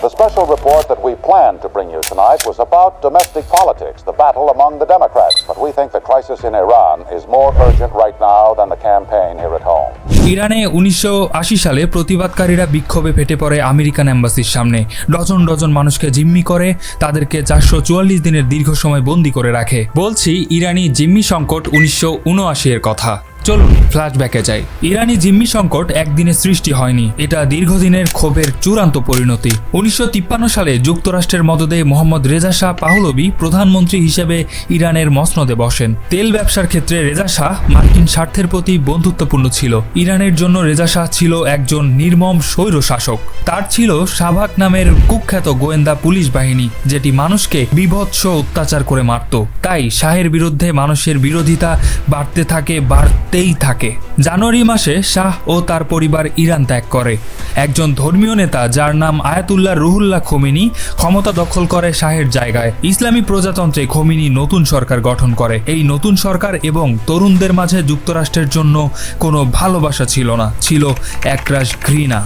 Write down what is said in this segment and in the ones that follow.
The special report that we planned to bring you tonight was about domestic politics, the battle among the Democrats. But we think the crisis in Iran is more urgent right now than the campaign here at home. ইরানে উনিশশো আশি সালে প্রতিবাদকারীরা বিক্ষোভে ফেটে পড়ে American এম্বাসির সামনে dozen dozen মানুষকে জিম্মি করে তাদেরকে চারশো চুয়াল্লিশ দিনের দীর্ঘ সময় বন্দি করে রাখে বলছি ইরানি জিম্মি সংকট উনিশশো উনআশি এর কথা চলুন ফ্ল্যাশব্যাকে যাই। ইরানি জিম্মি সংকট একদিনে সৃষ্টি হয়নি। এটা দীর্ঘদিনের ক্ষোভের চূড়ান্ত পরিণতি। উনিশশো সালে যুক্তরাষ্ট্রের মদদে মোহাম্মদ রেজা শাহ পাহলবি প্রধানমন্ত্রী হিসেবে ইরানের মসনদে বসেন। তেল ব্যবসার ক্ষেত্রে রেজা শাহ মার্কিন স্বার্থের প্রতি বন্ধুত্বপূর্ণ ছিল। ইরানের জন্য রেজা শাহ ছিল একজন নির্মম স্বৈর শাসক তার ছিল সাভাক নামের কুখ্যাত গোয়েন্দা পুলিশ বাহিনী যেটি মানুষকে বিভৎস অত্যাচার করে মারত। তাই শাহের বিরুদ্ধে মানুষের বিরোধিতা বাড়তে থাকে বাড়তেই থাকে। জানুয়ারি মাসে শাহ ও তার পরিবার ইরান ত্যাগ করে। একজন ধর্মীয় নেতা যার নাম আয়াতুল্লাহ রুহুল্লাহ খোমিনি ক্ষমতা দখল করে শাহের জায়গায়। ইসলামী প্রজাতন্ত্রে খোমিনি নতুন সরকার গঠন করে। এই নতুন সরকার এবং তরুণদের মাঝে যুক্তরাষ্ট্রের জন্য কোনো ভালোবাসা ছিল না। ছিল একরাশ ঘৃণা।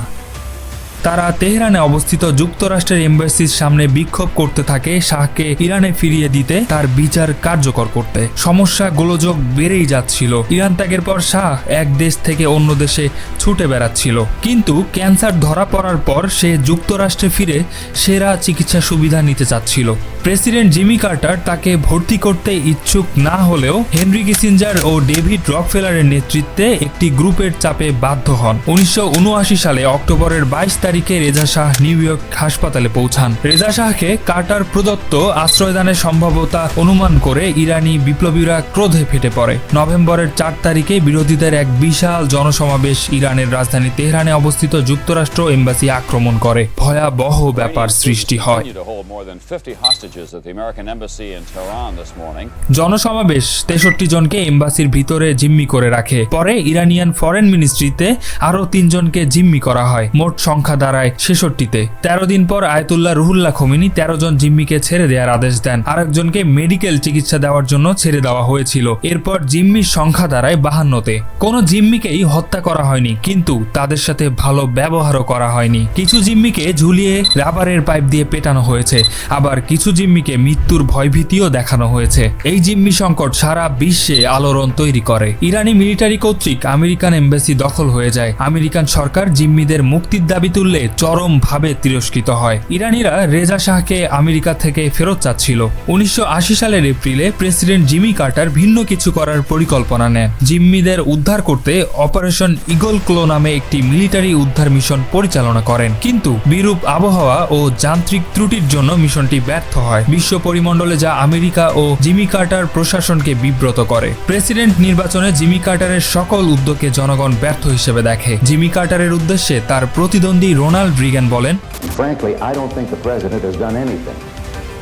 তারা তেহরানে অবস্থিত যুক্তরাষ্ট্রের এম্বাসির সামনে বিক্ষোভ করতে থাকে, শাহকে ইরানে ফিরিয়ে দিতে তার বিচার কার্যকর করতে। সমস্যা গোলযোগ বেড়েই যাচ্ছিল। ইরান ত্যাগের পর শাহ এক দেশ থেকে অন্য দেশে ছুটে বেড়াচ্ছিল। কিন্তু ক্যান্সার ধরা পড়ার পর সে যুক্তরাষ্ট্রে ফিরে সেরা চিকিৎসা সুবিধা নিতে চাচ্ছিল। প্রেসিডেন্ট জিমি কার্টার তাকে ভর্তি করতে ইচ্ছুক না হলেও হেনরি কিসিঞ্জার ও ডেভিড রকফেলারের নেতৃত্বে একটি গ্রুপের চাপে বাধ্য হন। উনিশশো উনআশি সালে অক্টোবরের বাইশ তারিখে রেজা শাহ নিউ ইয়র্ক হাসপাতালে পৌঁছান। রেজা শাহকে কার্টার প্রদত্ত আশ্রয়দানের সম্ভাব্যতা অনুমান করে ইরানি বিপ্লবীরা ক্রোধে ফেটে পড়ে। নভেম্বরের চার তারিখে বিরোধীদের এক বিশাল জনসমাবেশ ইরানের রাজধানী তেহরানে অবস্থিত যুক্তরাষ্ট্র এম্বাসি আক্রমণ করে। ভয়াবহ ব্যাপার সৃষ্টি হয়। Continue to hold more than 50 hostages at the American embassy in Tehran this morning. জনসমাবেশ তেষট্টি জনকে এম্বাসির ভিতরে জিম্মি করে রাখে। পরে ইরানিয়ান ফরেন মিনিস্ট্রিতে আরও তিনজনকে জিম্মি করা হয়। মোট সংখ্যা দাঁড়ায় ছেষট্টিতে। তেরো দিন পর আয়তুল্লাহ রুহুল্লাহ খমিনি তেরো জন জিম্মিকে ছেড়ে দেওয়ার আদেশ দেন। আরেকজনকে মেডিকেল চিকিৎসা দেওয়ার জন্য ছেড়ে দেওয়া হয়েছিল। এরপর জিম্মির সংখ্যা দাঁড়ায় বাহান্নতে। কোনো জিম্মিকেই হত্যা করা হয়নি, কিন্তু তাদের সাথে ভালো ব্যবহারও করা হয়নি। কিছু জিম্মিকে ঝুলিয়ে রাবারের পাইপ দিয়ে পেটানো হয়েছে। আবার কিছু জিম্মিকে মৃত্যুর ভয়ভীতিও দেখানো হয়েছে। এই জিম্মি সংকট সারা বিশ্বে আলোড়ন তৈরি করে। ইরানি মিলিটারি কর্তৃক আমেরিকান এম্বাসি দখল হয়ে যায়। আমেরিকান সরকার জিম্মিদের মুক্তির দাবি তুললে চরমভাবে তিরস্কৃত হয়। ইরানিরা রেজা শাহকে আমেরিকা থেকে ফেরত চাচ্ছিল। উনিশশো আশি সালের এপ্রিলে প্রেসিডেন্ট জিমি কার্টার ভিন্ন কিছু করার পরিকল্পনা নেন। জিম্মিদের উদ্ধার করতে অপারেশন ইগল ক্লো নামে একটি মিলিটারি উদ্ধার মিশন পরিচালনা করেন। কিন্তু বিরূপ আবহাওয়া ও যান্ত্রিক ত্রুটির জন্য মিশনটি ব্যর্থ হয়। বিশ্ব পরিমণ্ডলে যা আমেরিকা ও জিমি কার্টার প্রশাসনকে বিব্রত করে। প্রেসিডেন্ট নির্বাচনে জিমি কার্টারের সকল উদ্যোগকে জনগণ ব্যর্থ হিসেবে দেখে। জিমি কার্টারের উদ্দেশ্যে তার প্রতিদ্বন্দ্বী রোনাল্ড রিগান বলেন Frankly, I don't think the president has done anything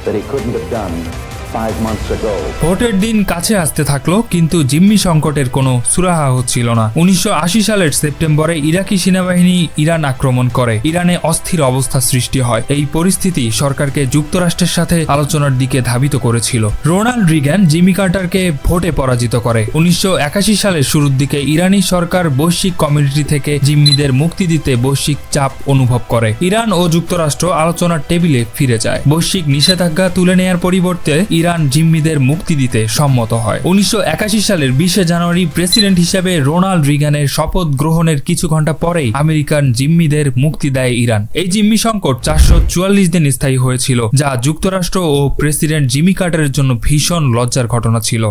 that he couldn't have done five months ago. ভোটের দিন কাছে আসতে থাকল, কিন্তু জিম্মি সংকটের কোনো সুরাহা হচ্ছিল না। উনিশশো সালের সেপ্টেম্বরে ইরাকি সেনাবাহিনী ইরান আক্রমণ করে। ইরানে অস্থির অবস্থা সৃষ্টি হয়। এই পরিস্থিতি সরকারকে যুক্তরাষ্ট্রের সাথে আলোচনার দিকে ধাবিত করেছিল। রোনাল্ড রিগ্যান জিমি কার্টারকে ভোটে পরাজিত করে। উনিশশো একাশি সালের শুরুর দিকে ইরানি সরকার বৈশ্বিক কমিউনিটি থেকে জিম্মিদের মুক্তি দিতে বৈশ্বিক চাপ অনুভব করে। ইরান ও যুক্তরাষ্ট্র আলোচনার টেবিলে ফিরে যায়। বৈশ্বিক নিষেধাজ্ঞা তুলে নেয়ার পরিবর্তে ইরান জিম্মিদের মুক্তি দিতে সম্মত হয়। উনিশশো একাশি সালের বিশে জানুয়ারি প্রেসিডেন্ট হিসেবে রোনাল্ড রিগানের শপথ গ্রহণের কিছু ঘণ্টা পরেই আমেরিকান জিম্মিদের মুক্তি দেয় ইরান। এই জিম্মি সংকট চারশো চুয়াল্লিশ দিন স্থায়ী হয়েছিল, যা যুক্তরাষ্ট্র ও প্রেসিডেন্ট জিমি কার্টারের জন্য ভীষণ লজ্জার ঘটনা ছিল।